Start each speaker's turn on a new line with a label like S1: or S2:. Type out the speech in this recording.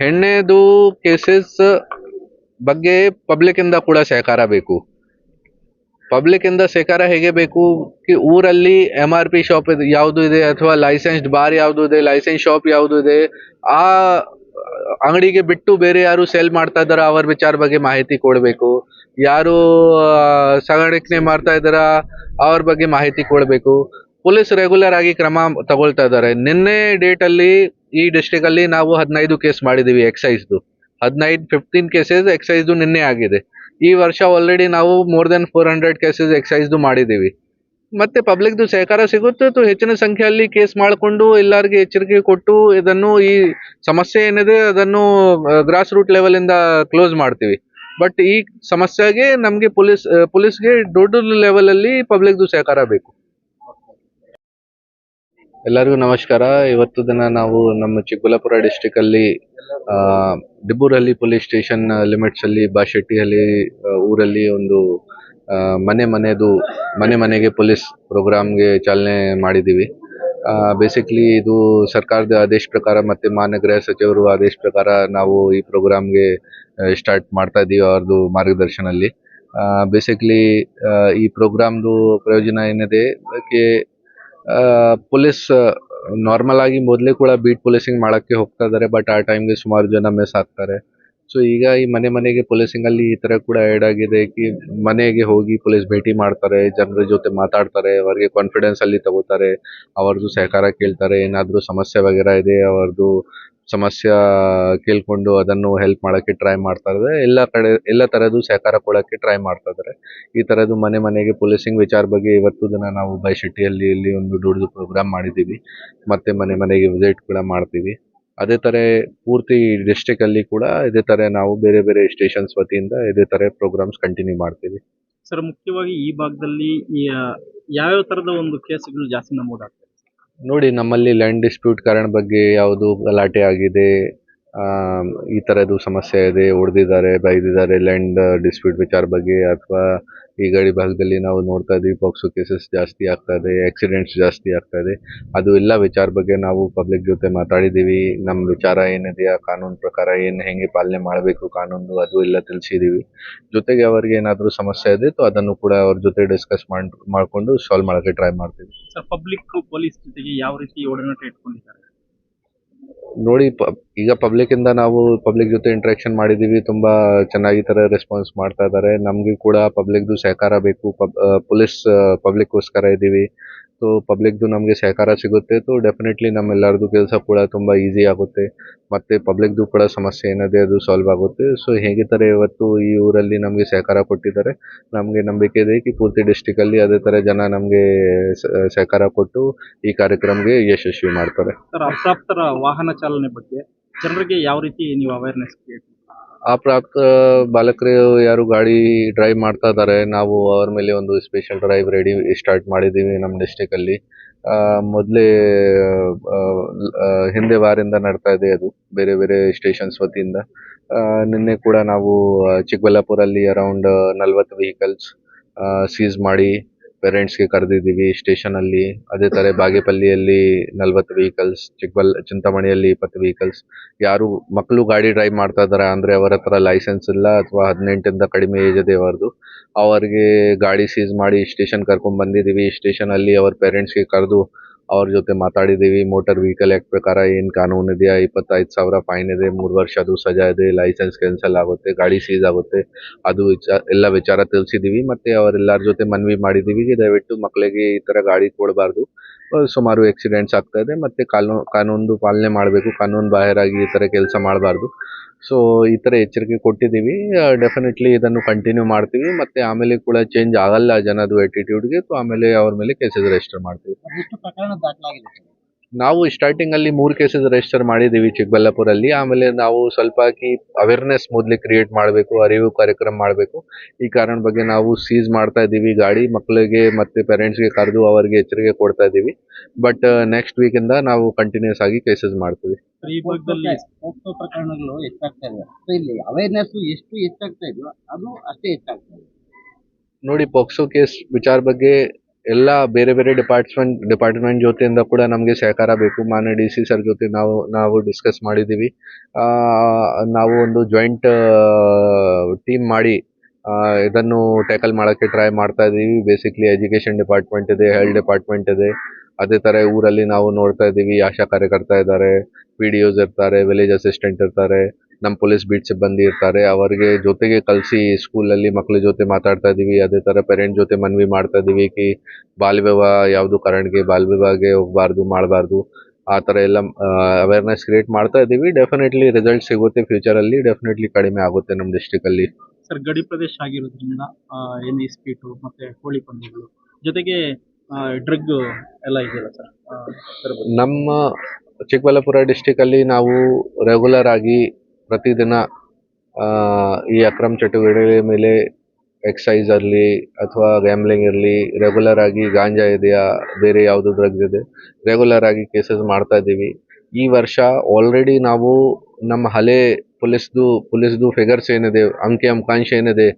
S1: ಹೆಣ್ಣೆದು cases ಬಗ್ಗೆ public ಇಂದ ಕೂಡ ಸಹಕಾರ ಬೇಕು. ಪಬ್ಲಿಕ್ ಇಂದ ಸಹಕಾರ ಹೇಗೆ ಬೇಕು? ಕಿ ಊರಲ್ಲಿ ಎಂ ಆರ್ ಪಿ ಶಾಪ್ ಯಾವುದು ಇದೆ? ಅಥವಾ ಲೈಸೆನ್ಸ್ಡ್ ಬಾರ್ ಯಾವುದು ಇದೆ? ಲೈಸೆನ್ಸ್ ಶಾಪ್ ಯಾವುದು ಇದೆ? ಆ ಅಂಗಡಿಗೆ ಬಿಟ್ಟು ಬೇರೆ ಯಾರು ಸೇಲ್ ಮಾಡ್ತಾ ಇದಾರ ಅವರ ವಿಚಾರ ಬಗ್ಗೆ ಮಾಹಿತಿ ಕೊಡಬೇಕು. ಯಾರು ಸಾಗಾಣಿಕೆ ಮಾಡ್ತಾ ಇದ್ದಾರಾ ಅವ್ರ ಬಗ್ಗೆ ಮಾಹಿತಿ ಕೊಡಬೇಕು. ಪೊಲೀಸ್ ರೆಗ್ಯುಲರ್ ಆಗಿ ಕ್ರಮ ತಗೊಳ್ತಾ ಇದ್ದಾರೆ. ನಿನ್ನೆ ಡೇಟಲ್ಲಿ ಈ ಡಿಸ್ಟಿಕ್ ಅಲ್ಲಿ ನಾವು ಹದಿನೈದು ಕೇಸ್ ಮಾಡಿದೀವಿ ಎಕ್ಸೈಸ್ದು ಹದಿನೈದು ಫಿಫ್ಟೀನ್ ಕೇಸಸ್ ಎಕ್ಸೈಸ್ದು ನಿನ್ನೆ ಆಗಿದೆ. ಈ ವರ್ಷ ಆಲ್ರೆಡಿ ನಾವು more than four hundred cases ಎಕ್ಸೈಸ್ದು ಮಾಡಿದೀವಿ. ಮತ್ತೆ ಪಬ್ಲಿಕ್ ದು ಸಹಕಾರ ಸಿಗುತ್ತೆ ಹೆಚ್ಚಿನ ಸಂಖ್ಯೆಯಲ್ಲಿ ಕೇಸ್ ಮಾಡಿಕೊಂಡು ಎಲ್ಲರಿಗೆ ಎಚ್ಚರಿಕೆ ಕೊಟ್ಟು ಇದನ್ನು ಈ ಸಮಸ್ಯೆ ಏನಿದೆ ಅದನ್ನು ಗ್ರಾಸ್ ರೂಟ್ ಲೆವೆಲ್ ಇಂದ ಕ್ಲೋಸ್ ಮಾಡ್ತೀವಿ. ಬಟ್ ಈ ಸಮಸ್ಯೆಗೆ ನಮಗೆ ಪೊಲೀಸ್ ಪೊಲೀಸ್ಗೆ ದೊಡ್ಡ ಲೆವೆಲ್ ಅಲ್ಲಿ ಪಬ್ಲಿಕ್ದು ಸಹಕಾರ ಬೇಕು. ಎಲ್ಲರಿಗೂ ನಮಸ್ಕಾರ. ಇವತ್ತು ದಿನ ನಾವು ನಮ್ಮ ಚಿಕ್ಕಬಳ್ಳಾಪುರ ಡಿಸ್ಟಿಕ್ ಅಲ್ಲಿ ದಿಬ್ಬೂರಲ್ಲಿ ಪೊಲೀಸ್ ಸ್ಟೇಷನ್ ಲಿಮಿಟ್ಸ್ ಅಲ್ಲಿ ಬಾಶೆಟ್ಟಿಯಲ್ಲಿ ಆ, ಊರಲ್ಲಿ ಒಂದು ಮನೆ ಮನೆದು ಮನೆ ಮನೆಗೆ ಪೊಲೀಸ್ ಪ್ರೋಗ್ರಾಮ್ಗೆ ಚಾಲನೆ ಮಾಡಿದ್ದೀವಿ. ಬೇಸಿಕ್ಲಿ ಇದು ಸರ್ಕಾರದ ಆದೇಶ ಪ್ರಕಾರ ಮತ್ತೆ ಮಾನ್ಯ ಗೃಹ ಸಚಿವರು ಆದೇಶ ಪ್ರಕಾರ ನಾವು ಈ ಪ್ರೋಗ್ರಾಮ್ಗೆ ಸ್ಟಾರ್ಟ್ ಮಾಡ್ತಾ ಇದ್ದೀವಿ ಅವ್ರದ್ದು ಮಾರ್ಗದರ್ಶನಲ್ಲಿ ಬೇಸಿಕ್ಲಿ ಈ ಪ್ರೋಗ್ರಾಮ್ದು ಪ್ರಯೋಜನ ಏನಿದೆ ಅದಕ್ಕೆ ಪೊಲೀಸ್ ನಾರ್ಮಲ್ ಆಗಿ ಮೊದಲೇ ಕೂಡ ಬೀಟ್ ಪೊಲೀಸಿಂಗ್ ಮಾಡಕ್ಕೆ ಹೋಗ್ತಾ ಇದ್ದಾರೆ ಬಟ್ ಆ ಟೈಮ್ಗೆ ಸುಮಾರು ಜನ ಮಿಸ್ ಆಗ್ತಾರೆ. ಸೊ ಈಗ ಈ ಮನೆ ಮನೆಗೆ ಪೊಲೀಸಿಂಗ್ ಅಲ್ಲಿ ಈ ತರ ಕೂಡ ಆ್ಯಡ್ ಆಗಿದೆ ಕಿ, ಮನೆಗೆ ಹೋಗಿ ಪೊಲೀಸ್ ಭೇಟಿ ಮಾಡ್ತಾರೆ, ಜನರ ಜೊತೆ ಮಾತಾಡ್ತಾರೆ, ಅವರಿಗೆ ಕಾನ್ಫಿಡೆನ್ಸ್ ಅಲ್ಲಿ ತಗೋತಾರೆ ಅವ್ರದ್ದು ಸಹಕಾರ ಕೇಳ್ತಾರೆ, ಏನಾದರೂ ಸಮಸ್ಯೆ ವಗೇರ ಇದೆ ಅವ್ರದ್ದು ಸಮಸ್ಯೆ ಕೇಳ್ಕೊಂಡು ಅದನ್ನು ಹೆಲ್ಪ್ ಮಾಡೋಕ್ಕೆ ಟ್ರೈ ಮಾಡ್ತಾ ಇದ್ದಾರೆ. ಎಲ್ಲ ಕಡೆ, ಎಲ್ಲ ಥರದ್ದು ಸಹಕಾರ ಕೊಡೋಕ್ಕೆ ಟ್ರೈ ಮಾಡ್ತಾ ಇದ್ದಾರೆ. ಈ ತರದ್ದು ಮನೆ ಮನೆಗೆ ಪೊಲೀಸಿಂಗ್ ವಿಚಾರ ಬಗ್ಗೆ ಇವತ್ತು ದಿನ ನಾವು ಬೈಶೆಟ್ಟಿಯಲ್ಲಿ ಇಲ್ಲಿ ಒಂದು ದೊಡ್ಡದು ಪ್ರೋಗ್ರಾಮ್ ಮಾಡಿದ್ದೀವಿ. ಮತ್ತೆ ಮನೆ ಮನೆಗೆ ವಿಸಿಟ್ ಕೂಡ ಮಾಡ್ತೀವಿ. ಅದೇ ತರ ಪೂರ್ತಿ ಡಿಸ್ಟ್ರಿಕ್ಟ್ ಅಲ್ಲಿ ಕೂಡ ಇದೇ ತರ ನಾವು ಬೇರೆ ಬೇರೆ ಸ್ಟೇಷನ್ಸ್ ವತಿಯಿಂದ ಇದೇ ತರ ಪ್ರೋಗ್ರಾಮ್ಸ್ ಕಂಟಿನ್ಯೂ ಮಾಡ್ತೀವಿ.
S2: ಸರ್, ಮುಖ್ಯವಾಗಿ ಈ ಭಾಗದಲ್ಲಿ ಯಾವ್ಯಾವ ತರದ ಒಂದು ಕೇಸ್ಗಳು ಜಾಸ್ತಿ ನಮೂದಾಗ್ತವೆ?
S1: ನೋಡಿ, ನಮ್ಮಲ್ಲಿ ಲ್ಯಾಂಡ್ ಡಿಸ್ಪ್ಯೂಟ್ ಕಾರಣ ಬಗ್ಗೆ ಯಾವುದು ಗಲಾಟೆ ಆಗಿದೆ ಈ ಥರದ್ದು ಸಮಸ್ಯೆ ಇದೆ, ಹೊಡೆದಿದ್ದಾರೆ, ಬೈದಿದ್ದಾರೆ ಲ್ಯಾಂಡ್ ಡಿಸ್ಪ್ಯೂಟ್ ವಿಚಾರ ಬಗ್ಗೆ ಅಥವಾ ಈ ಗಡಿ ಭಾಗದಲ್ಲಿ ನಾವು ನೋಡ್ತಾ ಇದ್ದೀವಿ, ಪಾಕ್ಸೋ ಕೇಸಸ್ ಜಾಸ್ತಿ ಆಗ್ತಾ ಇದೆ ಆಕ್ಸಿಡೆಂಟ್ಸ್ ಜಾಸ್ತಿ ಆಗ್ತಾ ಇದೆ. ಅದು ಎಲ್ಲ ವಿಚಾರ ಬಗ್ಗೆ ನಾವು ಪಬ್ಲಿಕ್ ಜೊತೆ ಮಾತಾಡಿದ್ದೀವಿ. ನಮ್ಮ ವಿಚಾರ ಏನಿದೆಯಾ, ಕಾನೂನು ಪ್ರಕಾರ ಏನು, ಹೆಂಗೆ ಪಾಲನೆ ಮಾಡಬೇಕು ಕಾನೂನು, ಅದು ಎಲ್ಲ ತಿಳಿಸಿದ್ದೀವಿ. ಜೊತೆಗೆ ಅವರಿಗೆ ಏನಾದರೂ ಸಮಸ್ಯೆ ಇದೆ તો ಅದನ್ನು ಕೂಡ ಅವ್ರ ಜೊತೆ ಡಿಸ್ಕಸ್ ಮಾಡಿ, ಮಾಡಿಕೊಂಡು ಸಾಲ್ವ್ ಮಾಡೋಕ್ಕೆ ಟ್ರೈ ಮಾಡ್ತೀವಿ.
S2: ಪಬ್ಲಿಕ್ ಪೊಲೀಸ್ ಜೊತೆಗೆ ಯಾವ ರೀತಿ ಒಡನಾಟ ಇಟ್ಕೊಂಡಿದ್ದಾರೆ?
S1: ನೋಡಿ ಈಗ ಪಬ್ಲಿಕ್ ಇಂದ ನಾವು ಪಬ್ಲಿಕ್ ಜೊತೆ ಇಂಟ್ರಾಕ್ಷನ್ ಮಾಡಿದೀವಿ, ತುಂಬಾ ಚೆನ್ನಾಗಿ ತರ ರೆಸ್ಪಾನ್ಸ್ ಮಾಡ್ತಾ ಇದ್ದಾರೆ. ನಮ್ಗೆ ಕೂಡ ಪಬ್ಲಿಕ್ದು ಸಹಕಾರ ಬೇಕು ಪೊಲೀಸ್ ಪಬ್ಲಿಕ್ಗೋಸ್ಕರ ಇದ್ದೀವಿ ಸೊ ಪಬ್ಲಿಕ್ದು ನಮಗೆ ಸಹಕಾರ ಸಿಗುತ್ತೆ. ಸೊ ಡೆಫಿನೆಟ್ಲಿ ನಮ್ಮೆಲ್ಲರದು ಕೆಲಸ ಕೂಡ ತುಂಬಾ ಈಸಿ ಆಗುತ್ತೆ. ಮತ್ತೆ ಪಬ್ಲಿಕ್ದು ಕೂಡ ಸಮಸ್ಯೆ ಏನಿದೆ ಅದು ಸಾಲ್ವ್ ಆಗುತ್ತೆ. ಸೊ ಹೇಗೆ ತರ ಇವತ್ತು ಈ ಊರಲ್ಲಿ ನಮಗೆ ಸಹಕಾರ ಕೊಟ್ಟಿದ್ದಾರೆ. ನಮಗೆ ನಂಬಿಕೆ ಇದೆ ಕಿ ಪೂರ್ತಿ ಡಿಸ್ಟಿಕ್ ಅಲ್ಲಿ ಅದೇ ತರ ಜನ ನಮಗೆ ಸಹಕಾರ ಕೊಟ್ಟು ಈ ಕಾರ್ಯಕ್ರಮಕ್ಕೆ ಯಶಸ್ವಿ ಮಾಡ್ತಾರೆ.
S2: ಸರ್, ಅಪ್ರಾಪ್ತರ ವಾಹನ ಚಾಲನೆ ಬಗ್ಗೆ ಜನರಿಗೆ ಯಾವ ರೀತಿ ನೀವು ಅವೇರ್ನೆಸ್ ಕ್ರಿಯೇಟ್
S1: ಅಪ್ರಾಪ್ತ ಬಾಲಕರು ಯಾರು ಗಾಡಿ ಡ್ರೈವ್ ಮಾಡ್ತಾ ಇದ್ದಾರೆ, ನಾವು ಅವರ ಮೇಲೆ ಒಂದು ಸ್ಪೆಷಲ್ ಡ್ರೈವ್ ರೆಡಿ ಸ್ಟಾರ್ಟ್ ಮಾಡಿದ್ದೀವಿ ನಮ್ಮ ಡಿಸ್ಟಿಕ್ ಅಲ್ಲಿ. ಮೊದಲೇ ಹಿಂದೆ ವಾರಿಂದ ನಡ್ತಾ ಇದೆ ಅದು, ಬೇರೆ ಬೇರೆ ಸ್ಟೇಷನ್ಸ್ ವತಿಯಿಂದ. ನಿನ್ನೆ ಕೂಡ ನಾವು ಚಿಕ್ಕಬಳ್ಳಾಪುರಲ್ಲಿ ಅರೌಂಡ್ ನಲವತ್ತು ವೆಹಿಕಲ್ಸ್ ಸೀಸ್ ಮಾಡಿ ಪೇರೆಂಟ್ಸ್ಗೆ ಕರೆದಿದ್ದೀವಿ ಸ್ಟೇಷನ್ ಅಲ್ಲಿ. ಅದೇ ತರ ಬಾಗೇಪಲ್ಲಿಯಲ್ಲಿ ನಲ್ವತ್ತು ವೆಹಿಕಲ್ಸ್ ಚಿಕ್ಕಬಲ್ ಚಿಂತಾಮಣಿಯಲ್ಲಿ ಇಪ್ಪತ್ತು ವೆಹಿಕಲ್ಸ್ ಯಾರು ಮಕ್ಕಳು ಗಾಡಿ ಡ್ರೈವ್ ಮಾಡ್ತಾ ಇದ್ದಾರೆ ಅಂದ್ರೆ ಅವರ ಹತ್ರ ಲೈಸೆನ್ಸ್ ಇಲ್ಲ ಅಥವಾ ಹದಿನೆಂಟಿಂದ ಕಡಿಮೆ ಏಜ್ ಇದೆ ಅವರದು ಅವರಿಗೆ ಗಾಡಿ ಸೀಸ್ ಮಾಡಿ ಸ್ಟೇಷನ್ ಕರ್ಕೊಂಡು ಬಂದಿದ್ದೀವಿ. ಸ್ಟೇಷನ್ ಅಲ್ಲಿ ಅವ್ರ ಪೇರೆಂಟ್ಸ್ಗೆ ಕರೆದು ಅವ್ರ ಜೊತೆ ಮಾತಾಡಿದೀವಿ. ಮೋಟಾರ್ ವೆಹಿಕಲ್ ಆಕ್ಟ್ ಪ್ರಕಾರ ಏನ್ ಕಾನೂನು ಇದೆಯಾ? ಇಪ್ಪತ್ತೈದು ಸಾವಿರ ಫೈನ್ ಇದೆ. ಮೂರು ವರ್ಷ ಅದು ಸಜಾ ಇದೆ. ಲೈಸೆನ್ಸ್ ಕ್ಯಾನ್ಸಲ್ ಆಗುತ್ತೆ. ಗಾಡಿ ಸೀಸ್ ಆಗುತ್ತೆ. ಅದು ವಿಚಾರ ಎಲ್ಲ ವಿಚಾರ ತಿಳಿಸಿದ್ದೀವಿ ಮತ್ತೆ ಅವರೆಲ್ಲರ ಜೊತೆ ಮನವಿ ಮಾಡಿದ್ದೀವಿ ದಯವಿಟ್ಟು ಮಕ್ಕಳಿಗೆ ಈ ತರ ಗಾಡಿ ಕೊಡಬಾರ್ದು. ಸುಮಾರು ಆಕ್ಸಿಡೆಂಟ್ಸ್ ಆಗ್ತಾ ಇದೆ. ಮತ್ತೆ ಕಾನೂನು ಕಾನೂನು ಪಾಲನೆ ಮಾಡಬೇಕು. ಕಾನೂನು ಬಾಹಿರಾಗಿ ಈ ಥರ ಕೆಲಸ ಮಾಡಬಾರ್ದು. ಸೊ ಈ ಥರ ಎಚ್ಚರಿಕೆ ಕೊಟ್ಟಿದ್ದೀವಿ. ಡೆಫಿನೆಟ್ಲಿ ಇದನ್ನು ಕಂಟಿನ್ಯೂ ಮಾಡ್ತೀವಿ. ಮತ್ತೆ ಆಮೇಲೆ ಕೂಡ ಚೇಂಜ್ ಆಗಲ್ಲ ಜನದು ಆಟಿಟ್ಯೂಡ್ಗೆ ಸೊ ಆಮೇಲೆ ಅವ್ರ ಮೇಲೆ ಕೇಸಸ್ ರಿಜಿಸ್ಟರ್ ಮಾಡ್ತೀವಿ.
S2: ಪ್ರಕರಣ ದಾಖಲಾಗಿದೆ
S1: ನಾವು ಸ್ಟಾರ್ಟಿಂಗ್ ಅಲ್ಲಿ ಮೂರು ಕೇಸಸ್ ರಿಜಿಸ್ಟರ್ ಮಾಡಿದ್ದೀವಿ ಚಿಕ್ಕಬಳ್ಳಾಪುರಲ್ಲಿ. ಆಮೇಲೆ ನಾವು ಸ್ವಲ್ಪ ಕಿ ಅವೇರ್ನೆಸ್ ಮೊದಲೇ ಕ್ರಿಯೇಟ್ ಮಾಡಬೇಕು ಅರಿವು ಕಾರ್ಯಕ್ರಮ ಮಾಡಬೇಕು. ಈ ಕಾರಣ ಬಗ್ಗೆ ನಾವು ಸೀಸ್ ಮಾಡ್ತಾ ಇದ್ದೀವಿ. ಗಾಡಿ ಮಕ್ಕಳಿಗೆ ಮತ್ತೆ ಪೇರೆಂಟ್ಸ್ಗೆ ಕರೆದು ಅವರಿಗೆ ಎಚ್ಚರಿಕೆ ಕೊಡ್ತಾ ಇದ್ದೀವಿ. ಬಟ್ ನೆಕ್ಸ್ಟ್ ವೀಕಿಂದ ನಾವು ಕಂಟಿನ್ಯೂಸ್ ಆಗಿ ಕೇಸಸ್ ಮಾಡ್ತೀವಿ.
S2: ಈ ಭಾಗದಲ್ಲಿ
S3: ಪೋಕ್ಸೋ ಪ್ರಕರಣಗಳು ಹೆಚ್ಚಾಗ್ತಾ ಇದೆ ಸೊ ಇಲ್ಲಿ ಅವೇರ್ನೆಸ್ ಎಷ್ಟು ಹೆಚ್ಚಾಗ್ತಾ ಇದೆಯೋ ಅದು ಅಷ್ಟೇ ಹೆಚ್ಚಾಗ್ತಾ ಇದೆ.
S1: ನೋಡಿ ಪೋಕ್ಸೋ ಕೇಸ್ ವಿಚಾರ ಬಗ್ಗೆ ಎಲ್ಲ ಬೇರೆ ಬೇರೆ ಡಿಪಾರ್ಟ್ಮೆಂಟ್ ಡಿಪಾರ್ಟ್ಮೆಂಟ್ ಜೊತೆಯಿಂದ ಕೂಡ ನಮಗೆ ಸಹಕಾರ ಬೇಕು. ಮಾನ್ಯ ಡಿ ಸಿ ಸರ್ ಜೊತೆ ನಾವು ನಾವು ಡಿಸ್ಕಸ್ ಮಾಡಿದ್ದೀವಿ ನಾವು ಒಂದು ಜಾಯಿಂಟ್ ಟೀಮ್ ಮಾಡಿ ಇದನ್ನು ಟ್ಯಾಕಲ್ ಮಾಡೋಕ್ಕೆ ಟ್ರೈ ಮಾಡ್ತಾ ಇದ್ದೀವಿ ಬೇಸಿಕ್ಲಿ ಎಜುಕೇಷನ್ ಡಿಪಾರ್ಟ್ಮೆಂಟ್ ಇದೆ ಹೆಲ್ತ್ ಡಿಪಾರ್ಟ್ಮೆಂಟ್ ಇದೆ. ಅದೇ ಥರ ಊರಲ್ಲಿ ನಾವು ನೋಡ್ತಾ ಇದ್ದೀವಿ ಆಶಾ ಕಾರ್ಯಕರ್ತ ಇದ್ದಾರೆ ಪಿ ಡಿ ಒಸ್ ಇರ್ತಾರೆ ವಿಲೇಜ್ ಅಸಿಸ್ಟೆಂಟ್ ಇರ್ತಾರೆ. ನಮ್ಮ ಪೊಲೀಸ್ ಬೀಟ್ ಸಿಬ್ಬಂದಿ ಇರ್ತಾರೆ. ಅವರಿಗೆ ಜೊತೆಗೆ ಕಲಿಸಿ ಸ್ಕೂಲಲ್ಲಿ ಮಕ್ಕಳ ಜೊತೆ ಮಾತಾಡ್ತಾ ಇದ್ದೀವಿ ಅದೇ ಥರ ಪೇರೆಂಟ್ ಜೊತೆ ಮನವಿ ಮಾಡ್ತಾ ಇದ್ದೀವಿ ಕಿ ಬಾಲ್ಯ ವಿವಾಹ ಯಾವುದು ಕಾರಣಕ್ಕೆ ಬಾಲ್ಯ ವಿವಾಹಗೆ ಹೋಗಬಾರ್ದು ಮಾಡಬಾರ್ದು. ಆ ಥರ ಎಲ್ಲ ಅವೇರ್ನೆಸ್ ಕ್ರಿಯೇಟ್ ಮಾಡ್ತಾ ಇದ್ದೀವಿ ಡೆಫಿನೆಟ್ಲಿ ರಿಸಲ್ಟ್ ಸಿಗುತ್ತೆ ಫ್ಯೂಚರಲ್ಲಿ ಡೆಫಿನೆಟ್ಲಿ ಕಡಿಮೆ ಆಗುತ್ತೆ ನಮ್ಮ ಡಿಸ್ಟಿಕಲ್ಲಿ
S2: ಸರ್ ಗಡಿ ಪ್ರದೇಶ ಆಗಿರೋದ್ರಿಂದ ಎನ್ ಸ್ಪೀಟು ಮತ್ತು ಕೋಳಿ ಪಂದ್ಯಗಳು ಜೊತೆಗೆ ಡ್ರಗ್ ಎಲ್ಲ ಇದೆಯಲ್ಲ ಸರ್.
S1: ನಮ್ಮ ಚಿಕ್ಕಬಳ್ಳಾಪುರ ಡಿಸ್ಟಿಕಲ್ಲಿ ನಾವು ರೆಗ್ಯುಲರ್ ಆಗಿ ಪ್ರತಿದಿನ ಈ ಅಕ್ರಮ ಚಟುವಟಿಕೆ ಮೇಲೆ ಎಕ್ಸೈಸ್ ಇರಲಿ ಅಥವಾ ಗ್ಯಾಮ್ಲಿಂಗ್ ಇರಲಿ ರೆಗ್ಯುಲರ್ ಆಗಿ ಗಾಂಜಾ ಇದೆಯಾ? ಬೇರೆ ಯಾವುದು ಡ್ರಗ್ಸ್ ಇದೆ? ರೆಗ್ಯುಲರ್ ಆಗಿ ಕೇಸಸ್ ಮಾಡ್ತಾ ಇದ್ದೀವಿ. ಈ ವರ್ಷ ಆಲ್ರೆಡಿ ನಾವು ನಮ್ಮ ಹಳೆ ಪೊಲೀಸ್ದು ಪೊಲೀಸ್ದು ಫಿಗರ್ಸ್ ಏನಿದೆ, ಅಂಕಿ ಅಂಕಾಂಶ ಏನಿದೆ